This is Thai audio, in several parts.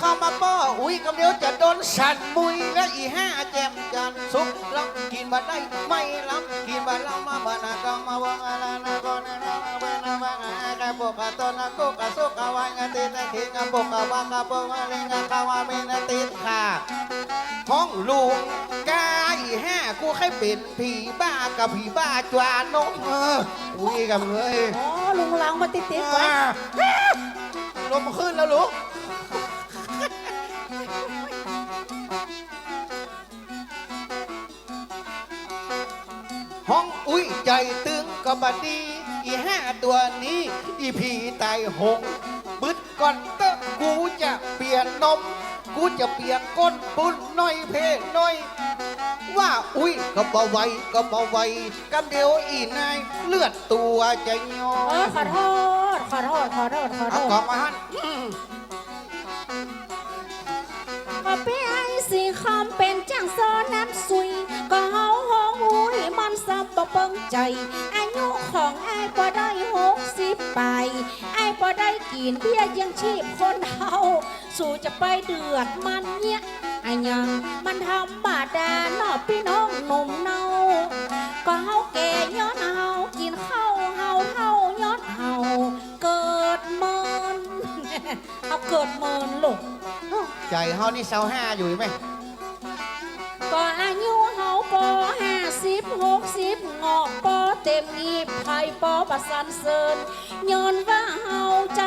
เข้ามาป้ออุ้ยกำเดียวจะโดนสันมุยและอีห้าแจมจันสุกลับกินมาได้ไม่ลำกินมาลำมาบ้านาก็มาวงอะไรนะก็นะนะบ้านาบ้านาไก่ปกกะตนกุกกะสุกะวายกะติตะขิงกะปกกะวากะปกกะเลงกะกะวาเมนะติดค่ะห้องลุงกาอีห้ากูให้เป็นผีบ้ากับผีบ้าจวานมเอออุ้ยกับเลยอ๋อลุงลังมาติดติดไว้ลมขึ้นแล้วลูก องอุ้ยใจตึงก็บดี อีห้าตัวนี้ อีผีตายหงบึดก่อนเตอะกูจะเปลี่ยนนม กูจะเปลี่ยนก้นปุ้นน้อยเพศน้อย ว่าอุ้ยก็บ่ไหวก็บ่ไหวกำเดียวอีนายเลือดตัวจะย้อเออยขอโทษ ขอโทษ ขอโทษ ขอโทเอาษ กล่องมาฮัน ใจ อายุของไอ้ายบ่ได้หกสิบไปไอ้ายบ่ได้กินเบี้ยยังชีพคนเฮาสู่จะไปเดือดมันเนี่ยไอ้ยังมันทำบาดาเนอพี่น้องหนุ่มเนาก็เฮาแก่ย้อนเฮากินข้าวเฮาเฮาย้อนเฮาเกิดเมินเอาเกิดเมินลูกใจเฮานี่เศร้าห้าอยู่ไหมก็อายุเฮาปอห้าสิบหกสิบงอกป อเต็มงีบไผ่ปอประสันเสริญย้อนว่าเฮาใจ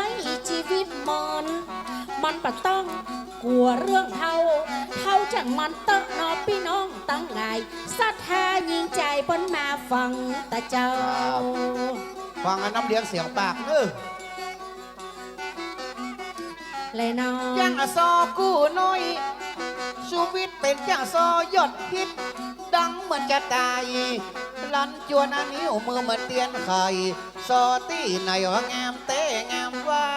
ชีวิตเมินมันปะต้องกลัวเรื่องเฮาเฮาจังมันเตอะนอพี่น้องตั้งไงศรัทธายิงใจเปิ้นมาฟังตาเจ้า ฟังอันน้ำเลี้ยงเสียงปากเออเลยน้องยังอะซอกู้น้อยชีวิตเป็นจังซอยอดฮิตดังเหมือนจะตาย ลันจวนอันนิ้วมือเหมือนเตียนไข่ซอตี้ในว่างามเต้งามว่า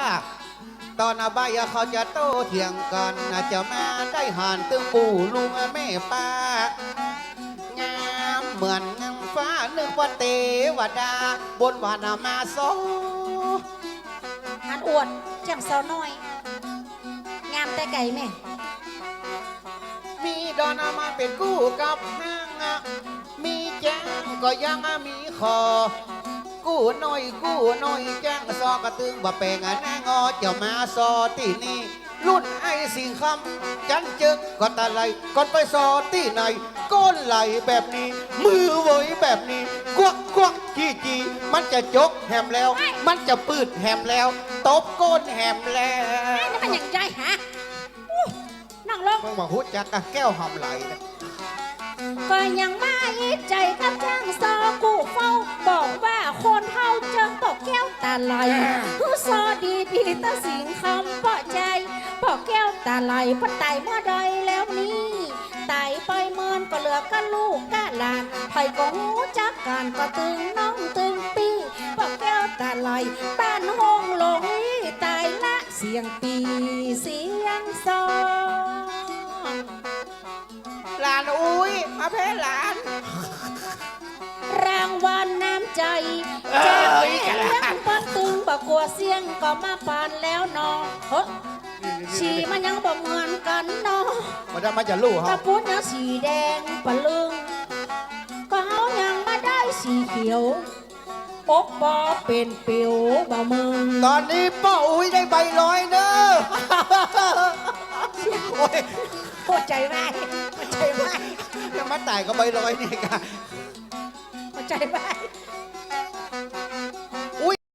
ตอนอบายเขาจะโต้เถียงกันน่าจะมาได้หานตึงปู่ลุงแม่ป้างามเหมือนงามฟ้านึกว่าเทวดา บนวานามาโซอันอ้วนจังเสาน้อย งามแต่ไก่แม่ มีดอนามาเป็นกู้กับห้างอะมีแจ้ง ก็ยังมีคอ กู้น้อยกู้น้อยแจ้งซอกระตึงบ่แปลงอะแน่งอเจ้ามาซอที่นี่รุ่นไอ้สิงคำจันจึกก็ตะไลก่อนไปซอที่ไหนก้นไหลแบบนี้ มือเวยแบบนี้กวักกวักจีจีมันจะจกแหมแล้ว มันจะปืดแหมแล้ว ตบก้นแหมแล้วไอ้นั่นมันอย่างใจฮะอู้นั่งลงมึงมาหุดจักอะแก้วหอมไหลนะ ก็ยังมาอีใจกับจ้างซอกูเฝ้า บอกว่าคนเฮาเจิงตกแก้วตาไหลคือซอดีดีๆตาสิงคำเปาะใจเปาะแก้วตาไหลปะไตเมื่อใดแล้วนี่ไตไปเมินก็เหลือกันลูกกะหลานไผก็หูจักกันก็ตึงน้องตึงปีเปาะแก้วตาไหลบ้านห้องหลงตายละเสียงปีเสี อุ้ยมาเพหลาน รางวัลน้ำใจเอ้แจกยแม่เลี้ยงปันตึงบกกลัวเสียงก็มาปานแล้วเนอเฮ้ชีมันยังบ่เหมือนกันเนาะมันจะมาจะลู่ตะเขาพุดยังสีแดงปะลึง ก็เฮายังมาได้สีเขียวอกบอเป็นเปียวบ่มึงตอนนี้ป้าอุ้ยได้ใบลอยเนอะโอ้ยเข้าใจไหมเข้าใจไหมยัง มาตายก็ใบลอยนี่ค่ะเข้าใจไหม